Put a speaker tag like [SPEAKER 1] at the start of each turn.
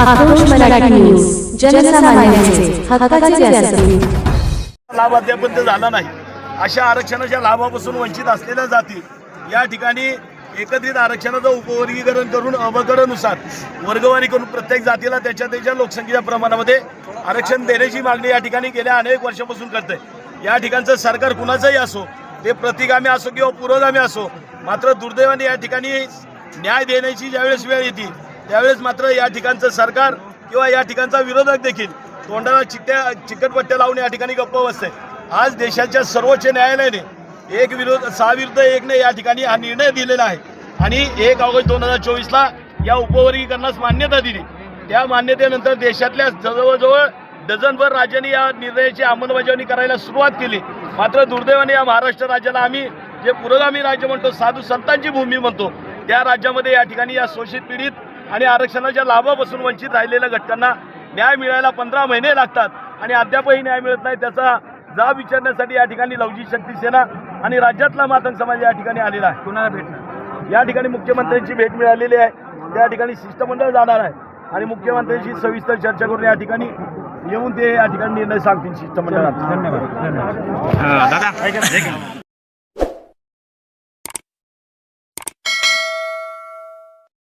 [SPEAKER 1] आक्रोश मराठी न्यूज जनसामान्यांचे हक्काचे व्यासपीठ
[SPEAKER 2] लाभ अद्यापर्यंत झाला नाही. अशा आरक्षणाच्या लाभापासून वंचित असलेल्या जाती या ठिकाणी एकत्रित आरक्षणाचं उपवर्गीकरण करून अवगडनुसार वर्गवारी करून प्रत्येक जातीला त्याच्या त्याच्या लोकसंख्येच्या प्रमाणामध्ये आरक्षण देण्याची मागणी या ठिकाणी गेल्या अनेक वर्षापासून करते या ठिकाणचं सरकार कुणाचंही असो ते प्रतिगामी असो किंवा पुरोगामी असो मात्र दुर्दैवाने या ठिकाणी न्याय देण्याची ज्यावेळेस वेळ येते त्यावेळेस मात्र या ठिकाणचं सरकार किंवा या ठिकाणचा विरोधक देखील तोंडाला चिकट्या चिकटपट्ट्या लावून या ठिकाणी गप्प बसते आज देशाच्या सर्वोच्च न्यायालयाने एक विरोध सहा विरुद्ध एकने या ठिकाणी हा निर्णय दिलेला आहे. आणि एक ऑगस्ट दोन हजार चोवीसला या उपवर्गीकरणास मान्यता दिली. त्या मान्यतेनंतर देशातल्या जवळजवळ डझनभर राज्यांनी या निर्णयाची अंमलबजावणी करायला सुरुवात केली. मात्र दुर्दैवाने या महाराष्ट्र राज्याला आम्ही जे पुरोगामी राज्य म्हणतो साधू संतांची भूमी म्हणतो त्या राज्यामध्ये या ठिकाणी या शोषित पीडित आणि आरक्षणाच्या लाभापासून वंचित राहिलेल्या घटकांना न्याय मिळायला पंधरा महिने लागतात आणि अद्यापही न्याय मिळत नाही त्याचा जाब विचारण्यासाठी या ठिकाणी लवजी शक्ती सेना आणि राज्यातला मातंग समाज या ठिकाणी आलेला आहे. कुणाला भेटणार? या ठिकाणी मुख्यमंत्र्यांची भेट मिळालेली आहे. त्या ठिकाणी शिष्टमंडळ जाणार आहे. आणि मुख्यमंत्र्यांशी सविस्तर चर्चा करून या ठिकाणी येऊन ते या ठिकाणी निर्णय सांगतील शिष्टमंडळात. धन्यवाद.